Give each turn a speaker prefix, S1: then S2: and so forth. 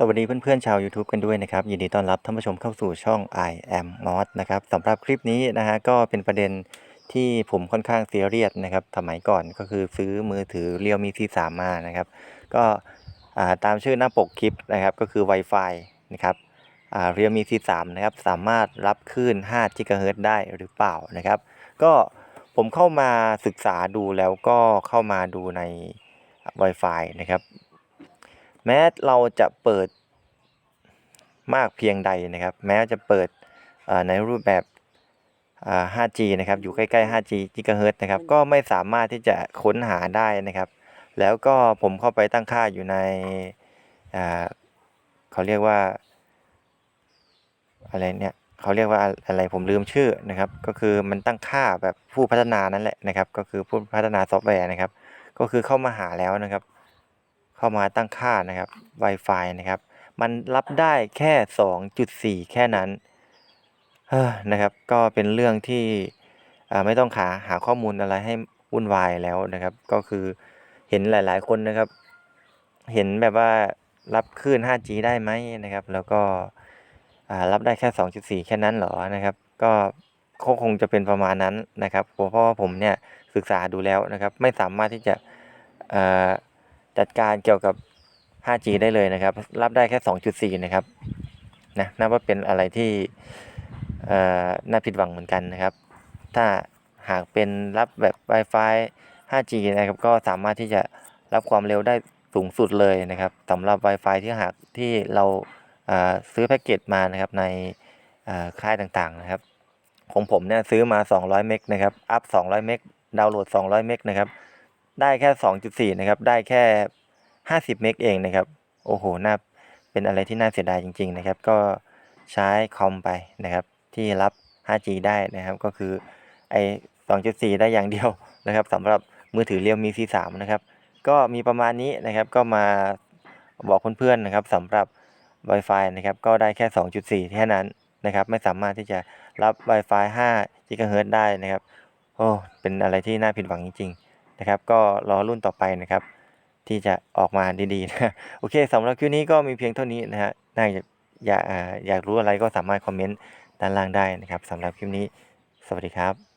S1: สวัสดีเพื่อนๆชาว YouTube กันด้วยนะครับ ยินดีต้อนรับท่านผู้ชมเข้าสู่ช่อง I am Mod นะครับสำหรับคลิปนี้นะฮะก็เป็นประเด็นที่ผมค่อนข้างเซีเรียสนะครับสมัยก่อนก็คือซื้อมือถือ Realme C3 มมานะครับ ก็ตามชื่อหน้าปกคลิปนะครับก็คือ Wi-Fi นะครับอ่า Realme C3 นะครับสามารถรับคลื่น5 GHz ได้หรือเปล่านะครับ ก็ผมเข้ามาศึกษาดูแล้วก็เข้ามาดูใน Wi-Fi นะครับ แม้เราจะเปิดมากเพียงใดนะครับ แม้จะเปิดอ่าในรูปแบบอ่า 5G นะครับ อยู่ใกล้ๆ 5G กิกะเฮิรตซ์นะครับ ก็ไม่สามารถที่จะค้นหาได้นะครับ แล้วก็ผมเข้าไปตั้งค่าอยู่ในอ่าเขาเรียกว่า อะไรเนี่ยเขาเรียกว่าอะไรผมลืมชื่อนะครับ ก็คือมันตั้งค่าแบบผู้พัฒนานั่นแหละนะครับ ก็คือผู้พัฒนาซอฟต์แวร์นะครับ ก็คือเข้ามาหาแล้วนะครับ เข้ามาตั้งค่านะครับ Wi-Fi นะครับ มันรับได้แค่ 2.4 แค่นั้นนะครับ ก็เป็นเรื่องที่ไม่ต้องหาหาข้อมูลอะไรให้วุ่นวายแล้วนะครับ ก็คือเห็นหลาย ๆ คนนะครับ เห็นแบบว่ารับคลื่น 5G ได้ไหมนะครับ แล้วก็รับได้แค่ 2.4 แค่นั้นหรอนะครับ ก็คงจะเป็นประมาณนั้นนะครับเพราะว่าผมเนี่ยศึกษาดูแล้วนะครับ ไม่สามารถที่จะ จัดการเกี่ยวกับ 5G ได้เลยนะครับ รับได้แค่ 2.4 นะครับนะนับว่าเป็นอะไรที่น่าผิดหวังเหมือนกันนะครับ ถ้าหากเป็นรับแบบ Wi-Fi 5G นะครับ ก็สามารถที่จะรับความเร็วได้สูงสุดเลยนะครับสำหรับ Wi-Fi ที่หากที่เราซื้อแพ็กเกจมานะครับในค่ายต่างๆนะครับ ของผมเนี่ยซื้อมา 200 เมกนะครับ อัพ 200 เมก ดาวน์โหลด 200 เมกนะครับ ได้แค่ 2.4 นะครับ ได้แค่ 50 เมกเองนะครับ โอ้โห น่า เป็นอะไรที่น่าเสียดายจริง ๆ นะครับ ก็ใช้คอมไปนะครับ ที่รับ 5G ได้นะครับ ก็คือไอ้2.4 ได้อย่างเดียวนะครับสำหรับมือถือ Realme C3 นะครับ ก็มีประมาณนี้นะครับ ก็มาบอกเพื่อนๆนะครับสำหรับ Wi-Fi นะครับ ก็ได้แค่ 2.4 แค่นั้นนะครับ ไม่สามารถที่จะรับ Wi-Fi 5 GHz ได้นะครับ โอ้ เป็นอะไรที่น่าผิดหวังจริง ๆ นะครับ ก็รอรุ่นต่อไปนะครับ ที่จะออกมาดีๆนะโอเคสำหรับคลิปนี้ก็มีเพียงเท่านี้นะฮะน่าจะอยากอ่าอยากรู้อะไรก็สามารถคอมเมนต์ด้านล่างได้นะครับสำหรับคลิปนี้ สวัสดีครับ